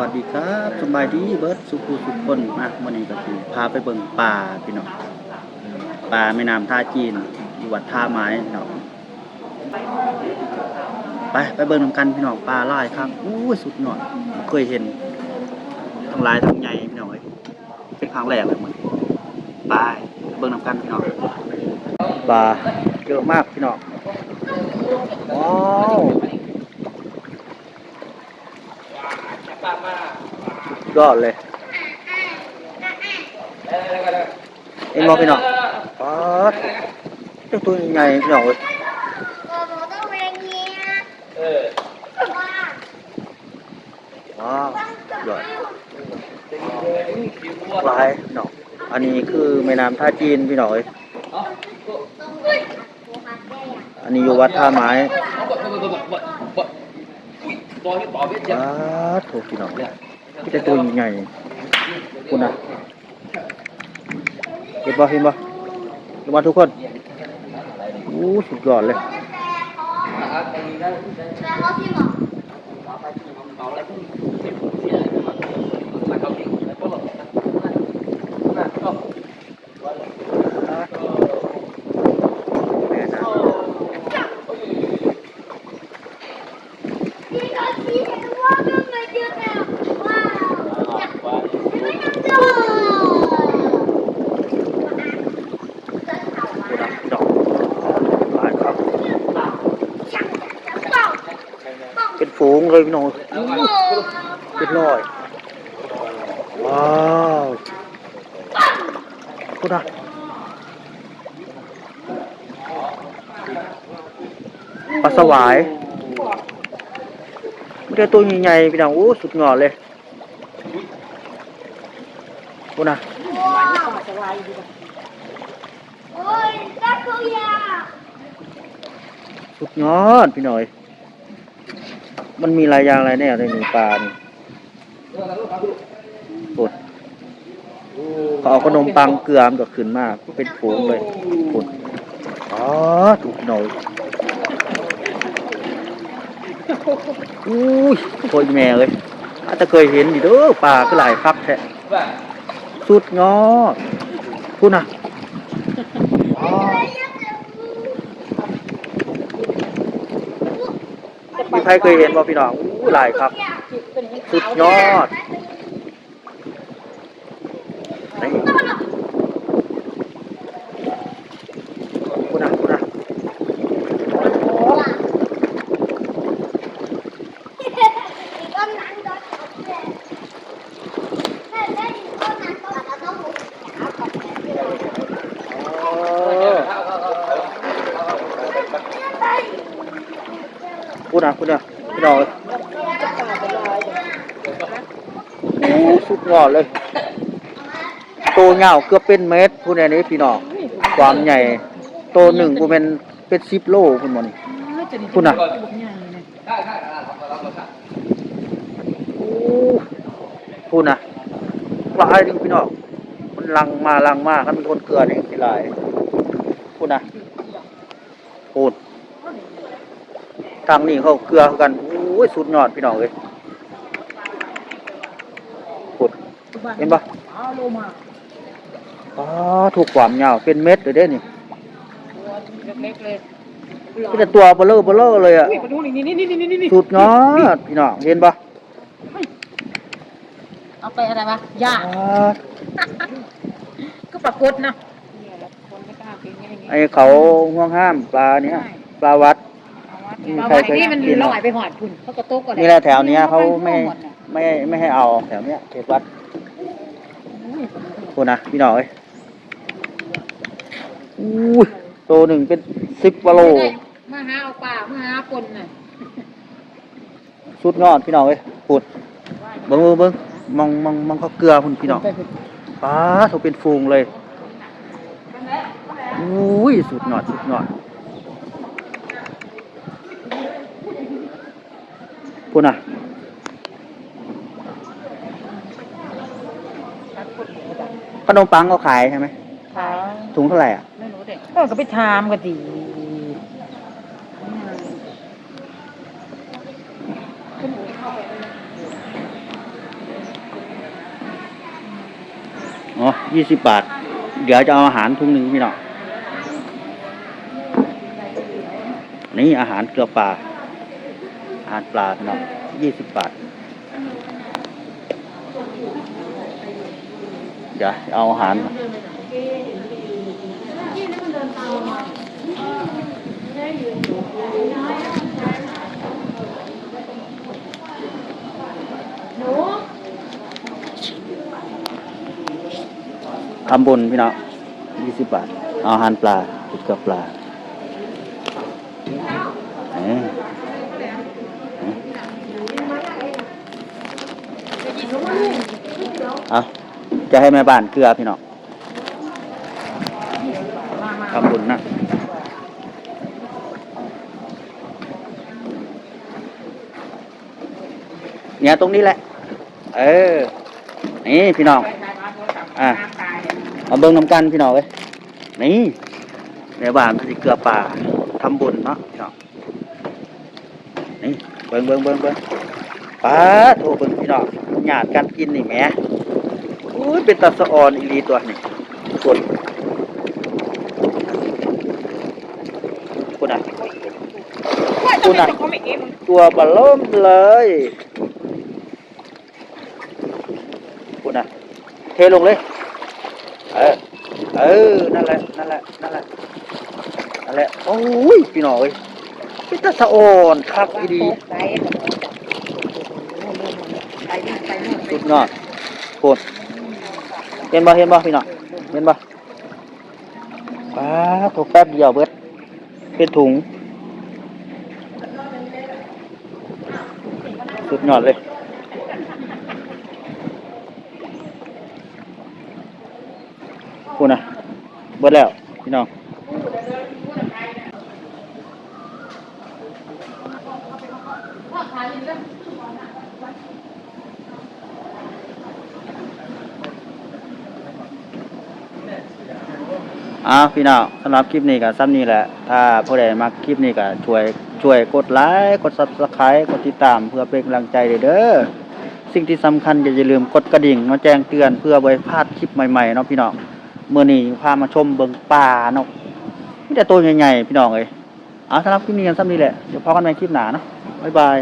วัสดีครับสบายดีเบิร์ดสุขุสุขคนมาวันนี้ก็คือพาไปเบิ่งป่าพี่น้องป่าแม่น้ำท่าจีนอยู่วัดท่าไม้เนาะไปไปเบิ่งนำกันพี่น้องป่าลายครับอู้สุดยอดบ่เคยเห็นทั้งลายทั้งใหญ่พี่น้องเอ้ยเป็นครั้งแรกเลยมันไปไปเบิ่งนำกันพี่น้องป่าเยอะมากพี่น้องว้าว ยอดเลยเอ็นมองพี่น้องป๊าดเจ้าตัวใหญ่พี่น้องเอ้ย Cô bố tôi về nhà. เออ Wow. ว้าวยอดผิวบัวหลายพี่น้องอันนี้คือแม่น้ำท่าจีนพี่น้องเอ้ยเนาะ Cô mặt đây à? อันนี้อยู่วัดท่าไม้ อุ้ยบอลให้บอลเบี้ยจังป๊าดโถพี่น้องเนี่ยเจ้าตัวยังไงคุณน่ะเห็นบ่เห็นบ่ลงมาทุกคนอู้สุดยอดเลย Ra có phim à? แม่น้ Đi có chi thì đúng không? Đưa người chưa nào. Wow. Đi mới nằm rồi. ำคุณน่ะพี่น้องหลายครับ Chẳng chẳng bỏng. เป็นฝูงเลยพี่น้อง Ồ. เป็นร้อยว้าวคุณน่ะปลาสวายไม่ได้ตัวใหญ่ๆพี่น้องโอ้สุดยอดเลยคุณน่ะ Ôi, các cô già. สุดยอดพี่หน่อย มันมีลายยางหลายแนวในหนึ่งปลานี่ปดเขาเอาขนมปังเกลือมนก็ขึ้นมาก เป็นฝูงเลยปวดอ๋อถูกหน่อยอุ้ยโคตรแม่เลยอาจจะเคยเห็นดิเด้อปลาก็หลายคักแท้สุดยอพูดนะ ใครเคยเห็นบ่พี่น้องอู้หลายครับ สุดยอด คุณนะคุณนะพี่น้องโอ้สุดยอดเลยโตเงาเกือบเป็นเมตรพูดอันนี้พี่น้องความใหญ่โตหนึ่งกูเป็นเป็นสิบโลคุณหมอนี่คุณนะโอ้คุณนะลายหนึงพี่น้องมันลังมาลังมาถ้ามีคนเกลือนี่สิหลายคุณนะพูด ทางนี้เขาเกลือกันโอ้ยสุดยอดพี่น้องเลยปุดเห็นปะอ๋อถูกความยาวเป็นเม็ดเลยเด้นี่เล็กๆเลยที่แต่ตัวเบลอเบลอเลยอะอุ้ยมาดูนี่นี่นี่นี่นี่นี่สุดยอดพี่น้องเห็นปะเอาไปอะไรวะยาอ๋อก็ปรากฏนะไอเขาห่วงห้ามปลาเนี้ยปลาวัด ปลาวัดนี่มันลอยไปหอดคุณเขากระตุกอะไรนี่แหละแถวเนี้ยเขาไม่ไม่ไม่ให้เอาแถวเนี้ยเขตวัดคุณนะพี่น้องเอ้ยอุ้ยโตหนึ่งเป็นสิบกว่าโลมาหาเอาปลามาหาปนน่ะสุดยอดพี่น้องเอ้ยปุดเบิ้งเบิ่งเบิ้งมองมองมองเขาเกลือคุณพี่น้องป้าเขาเป็นฟูงเลยอุ้ยสุดยอดสุดยอด พูดนะขนมปังก็ขายใช่ไหมขายถุงเท่าไหร่อะ ไม่รู้เด็กก็ไปทามก็ดีอ๋อยี่สิบบาท เดี๋ยวจะเอาอาหารทุ่งหนึ่งพี่น้องนี่อาหารเกลือปลา อาหารปลาพี่น้องยี่สิบบาท เดี๋ยวเอาอาหารทำบุญพี่น้องยี่สิบบาท เอาอาหารปลาติดกับปลาเอ้ยเอาจะให้แม่บ้านเกลือพี่น้องทำบุญนะเนี่ยตรงนี้แหละ เออ นี่พี่น้อง อะมาเบิ่งน้ำกันพี่น้องเว้ยนี่ในบ้านมันเกลือป่าทำบุญเนาะพี่น้อง นี่เบิ่งเบิ่งเบิ่งเบิ่งป้าโทเบิ่งพี่น้องหยาดกันกินนี่แหมอุ้ย เป็นตาสะออนอีลีตัวนี่ส่วนคุณอะคุณอะตัวบะล่มเลยคุณอะเทลงเลย เออเออนั่นแหละนั่นแหละนั่นแหละนั่นแหละโอ้ยพี่น้องเอ้ยพี่ตาสะออนคักอีดีสุดยอดคตร เห็นบ่เห็นบ่พี่น้องเห็นบ่ป้าถูกแป๊บเดียวเบิดเป็นถุงสุดยอดเลยคุณนะเบิดแล้วพี่น้อง อ้าวพี่น้องสำหรับคลิปนี้ก็ซ้ำนี้แหละ ถ้าผู้ใดมักคลิปนี้ก็ช่วยช่วยกดไลค์กด Subscribe กดติดตามเพื่อเป็นกำลังใจเด้อสิ่งที่สำคัญอย่าลืมกดกระดิ่งมาแจ้งเตือนเพื่อบ่ให้พลาดคลิปใหม่ๆเนาะพี่น้องเมื้อนี้พามาชมเบิงป่าเนาะมีแต่ตัวใหญ่ๆพี่น้องเอ้ยเอาสำหรับคลิปนี้กันซ้ำนี้แหละเดี๋ยวพบกันใหม่คลิปหน้าเนาะบ๊ายบาย